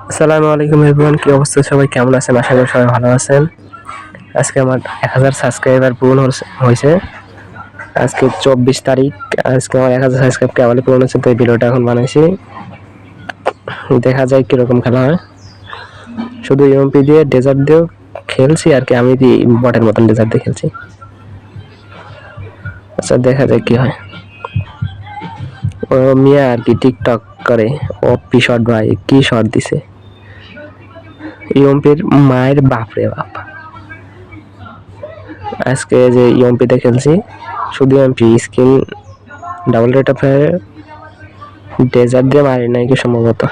আসসালামু আলাইকুম এভরিওয়ান, কি অবস্থা? সবাই কেমন আছেন? আশা করি সবাই ভালো আছেন। আজকে আমার এক হাজার সাবস্ক্রাইবার পূরণ হয়েছে- আজকে চব্বিশ তারিখ, আজকে আমার এক হাজার সাবস্ক্রাইব কেবলই পূরণ হয়েছে, তো এই ভিডিওটা এখন বানাইছি। দেখা যায় কীরকম খেলা হয়। শুধু ইউএমপি দিয়ে ডেজার্ট দিয়েও খেলছি, আর কি আমি বটের মতন ডেজার্ট দিয়ে খেলছি। আচ্ছা দেখা যায় কি হয়। ও মিয়া আর কি টিকটক করে, ও পি শট ভাই কি শট দিছে। ইয়ম্পির মায়ের বাপ রে বাপ। আজকে যে ইয়ম্পিতে খেলছি, শুধু ইয়ম্পি, skin double rate of desert দিয়ে মারি নাই কি সম্ভবত।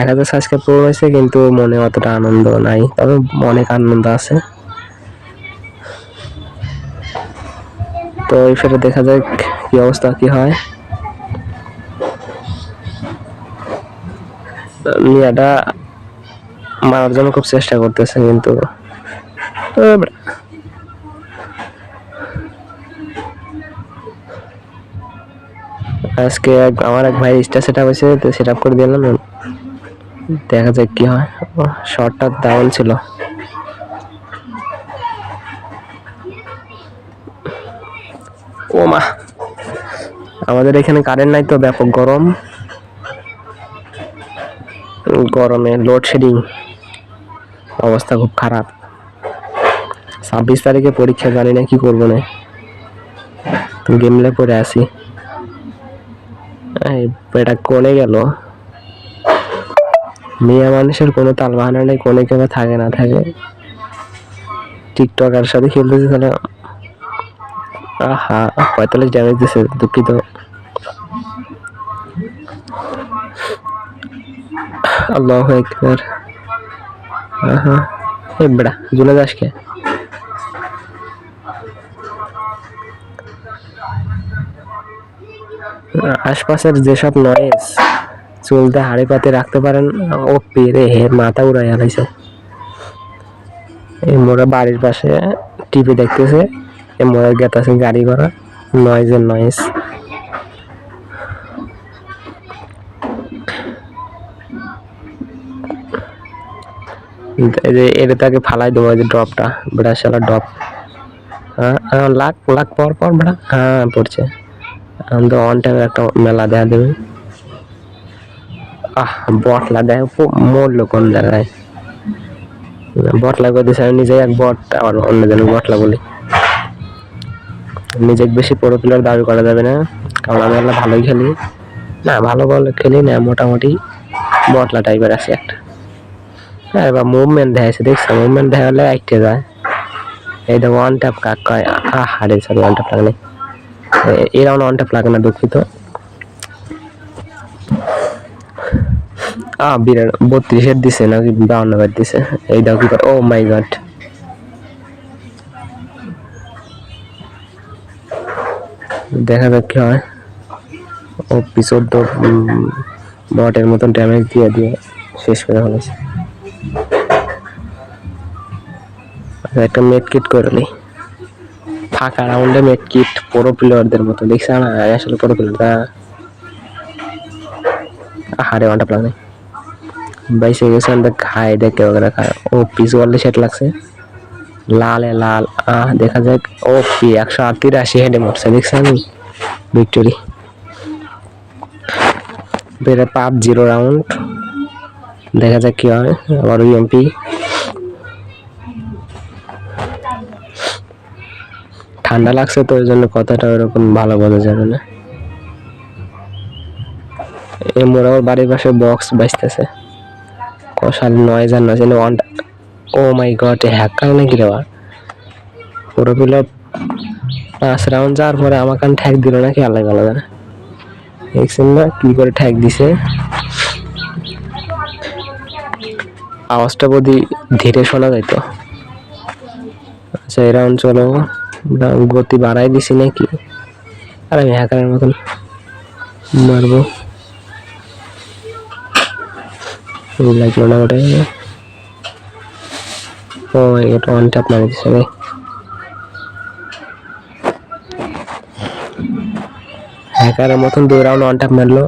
এক হাজার সাবস্ক্রাইব পূরণ হয়েছে, কিন্তু মনে অতটা আনন্দ নাই, তবে অনেক আনন্দ আছে। তো এই ফেরে দেখা যাক কি অবস্থা, কি হয়। মিয়াটা মারার জন্য খুব চেষ্টা করতেছে কিন্তু আজকে আমার এক ভাই স্টার সেট আপ হয়েছে তো সেট আপ করে দিলাম। দেখা যাক কি হয়। শর্টটা ডাউন ছিল। ও মা। আমাদের এখানে কারেন্ট নাই তো ব্যাপক গরম। গরমে লোডশেডিং অবস্থা খুব খারাপ। ছাব্বিশ তারিখে পরীক্ষা, জানি না কি করব না। গেমলে পরে আসি এটা কোনে গেল? মেয়ে মানুষের কোনো তাল বাহানা নেই, কোনে কেউ থাকে, না থাকে। টিকটকার সাথে খেলতেছি তাহলে। আহা, পঁয়তাল্লিশ ড্যামেজ দিছে দুঃখিত। আল্লাহ একবার এ আশপাশের যেসব নয়েজ চুলতে হাড়ি পাতে রাখতে পারেন, ও পেরে হে মাথা উড়াই আলাইছে এই মোড়া বাড়ির পাশে টিভি দেখতেছে, এই মোড়া গেতাছে গাড়ি করা নয়েজের নয়েজ এটা ফালাই দেবো যে ড্রপটা। বেড়া শালা ড্রপ। হ্যাঁ হ্যাঁ, লাখ লাখ পর পর বেড়া হ্যাঁ পড়ছে। তো অন টাইম একটা মেলা দেখা দেবে। আহ বটলা দেয় মরলো কোন জায়গায়। বটলা করে দিয়েছে আমি নিজেই এক বট আবার অন্য জনের বটলা বলি। নিজে বেশি বড় প্লেয়ার দাবি করা যাবে না। কারণ আমি ভালোই খেলি। না ভালো বল খেলি না মোটামুটি। বটলা টাইপের আছে একটা। হ্যাঁ এবার মুভমেন্ট দেখাইছে, দেখছ? মুভমেন্ট দেখালে আইটে যায়। এই দেখো ওয়ান ট্যাপ কাক কয়, আহ হারে সরি ওয়ান ট্যাপ লাগে নাই। এ- এরা ওয়ান ট্যাপ লাগে না, দুঃখিত। আহ, বিরাট, বত্রিশের দিছে নাকি বাউন্ন বার দিছে। এই দাও কি ও মাই গড দেখা যাক কি হয়। ও পিছর তো বটের মতন ড্যামেজ দিয়ে দিয়ে শেষ করে ফেলেছে। আচ্ছা, একটা মেট কিট করে নি। ফাঁকা রাউন্ডে মেট কিট পুরো প্লেয়ারদের মতো। দেখছে না আসলে পুরো প্লেয়ার হারে ওয়ানটা প্লাগ নেই বাইশে গেছে আমরা খাই দেখে ওখানে খায়। ও পিস ওয়ার্ল্ডে সেট লাগছে। লালে লাল আহ দেখা যাক। ও পি একশো আট তিরাশি হেডে মরছে দেখছি আমি ভিক্টোরি বেড়ে পাপ জিরো রাউন্ড। দেখা যাক কি হয় আবার ইউএমপি ঠান্ডা লাগছে তো ওই জন্য কথাটা ওরকম ভালো বোঝা যাবে না। এই আমার বাড়ির পাশে বক্স বাজতেছে। কষাল noise R noise one oh my god hacker নাকি দেওয়া পুরো পিলো পাঁচ রাউন্ড যাওয়ার পরে আমার কান ঠ্যাক দিল নাকি, আল্লাহ ভালো জানে। দেখছেন না কি করে ঠ্যাক দিছে? আওয়াজটা বোধি ধীরে শোনা যাইতো। আচ্ছা রাউন্ড চলো গতি বাড়াই দিছি নাকি? আর আমি হ্যাকারের মতন মারবো। লাগল না ওটা ও, এটা ওয়ান ট্যাপ মারি দিছে রে। হ্যাকারের মতন দুই রাউন্ড মারলো।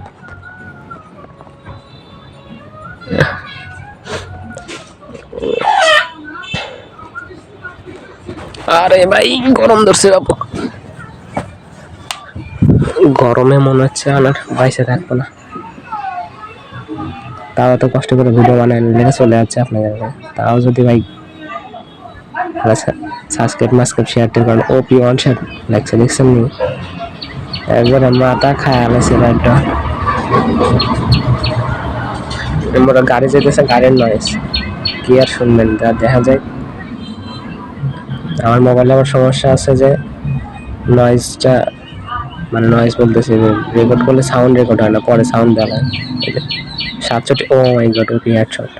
আরে ভাই, গরম ধরছে বাবু। গরমে মনে হচ্ছে আমার বাইসে থাকব না। তাও তো কষ্ট করে ভিডিও বানায় লেগে চলে যাচ্ছে আপনাদের তাও যদি ভাই সাবস্ক্রাইব মাসক্রাইব শেয়ার টেয়ার করেন ও পি ওয়ান শেয়ার লাগছে দেখছেন একবারে মাথা খায় আলাইছে একটা আমরা গাড়ি যেতেছে গাড়ির নয়েস কি আর শুনবেন তা দেখা যায় আমার মোবাইলে আবার সমস্যা আছে যে নয়েজটা মানে নয়েজ বলতেছে যে রেকর্ড করলে সাউন্ড রেকর্ড হয় না, পরে সাউন্ড দেওয়া হয় সাতষট্টি ও মাই গড ওকে হেডশট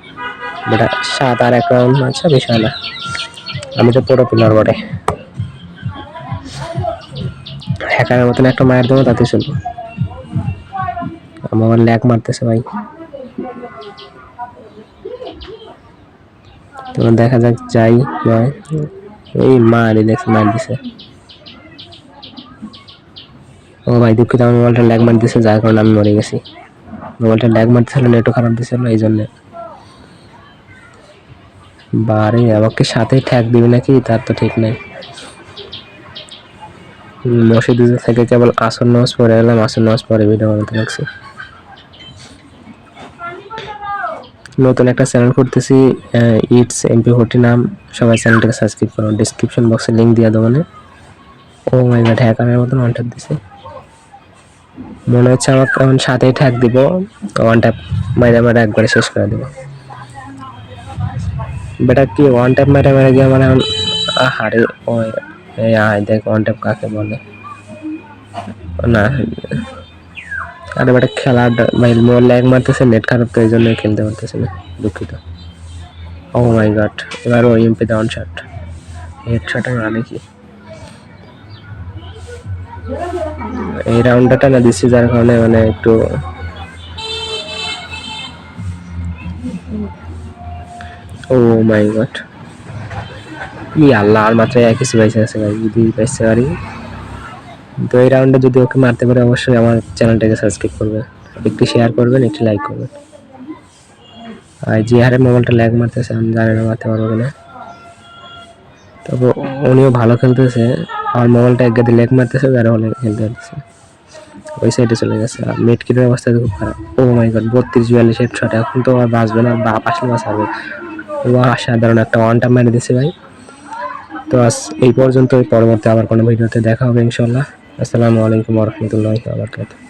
বেটা সাত আর এক রাউন্ড আচ্ছা বিষয় না। আমি তো পুরো পিলার বটে। হ্যাকারের মতন একটা মায়ের দেবো তাতে চলবো আমার ল্যাক মারতেছে ভাই। তো দেখা যাক, যাই হয় এই মারি দেখছি মার দিছে। ও ভাই, দুঃখিত, আমার মোবাইলটা ল্যাগ মার দিছে যার কারণে আমি মরে গেছি। মোবাইলটা ল্যাগ মারতেছিল নেটও খারাপ দিছিল, এই জন্যে। বারে, আমাকে সাথে ঠ্যাক দিবি নাকি? তার তো ঠিক নাই। মসজিদ থেকে কেবল আসর নামাজ পড়ে এলাম, আসর নামাজ পরে ভিডিও বানাতে লাগছে। নতুন একটা চ্যানেল করতেছি ইটস এমপি ফোরটি নাম। সবাই চ্যানেলটাকে সাবস্ক্রাইব করো। ডিসক্রিপশন বক্সে লিঙ্ক দিয়ে দেবো মানে। ও মাই গড হ্যাকারের মতন ওয়ান ট্যাপ দিছে। মনে হচ্ছে আমাকে এখন সাথেই ঠ্যাক দিব। ওয়ান ট্যাপ মাইরা মাইরা একবারে শেষ করে দেবো। বেটা কি ওয়ান ট্যাপ মাইরা মাইরা গিয়ে মানে এখন হারে ওই এই আয় দেখ ওয়ান ট্যাপ কাকে বলে? না, আরে বেটা খেলার ভাই মোবাইল ল্যাগ মারতেছে নেট খারাপ তো এই জন্য খেলতে পারতেছে না, দুঃখিত। ও মাই গড এবার ওই এমপি ডাউন শট হেড শটে মানে কি? এই রাউন্ডটা না দিচ্ছি যার কারণে মানে একটু ও মাই গড ই আল্লাহ, আর মাত্র এক কিছু পাইছে আছে ভাই যদি পাইছে পারি তো এই রাউন্ডে যদি ওকে মারতে পারে, অবশ্যই আমার চ্যানেলটাকে সাবস্ক্রাইব করবে একটু শেয়ার করবেন, একটু লাইক করবেন। আর যে হারে মোবাইলটা ল্যাগ মারতেছে, আমি জানি না মারতে পারব কিনা। তবে উনিও ভালো খেলতেছে। আমার মোবাইলটা এক গাদি ল্যাগ মারতেছে, আর হলে খেলতে পারতেছে। ওই সাইডে চলে গেছে। আর মিড কিটের অবস্থা খুব খারাপ। ও মাই গড বত্রিশ, বিয়াল্লিশ হেড এখন তো আর বাঁচবে না, বা আসলে বাঁচাবে ও সাধারণ একটা ওয়ান টাইম মেরে দিছে ভাই। তো আজ এই পর্যন্ত পরবর্তী আবার কোনো ভিডিওতে দেখা হবে ইনশাল্লাহ আসসালামু আলাইকুম রহমতুল্লাহ আবরকাত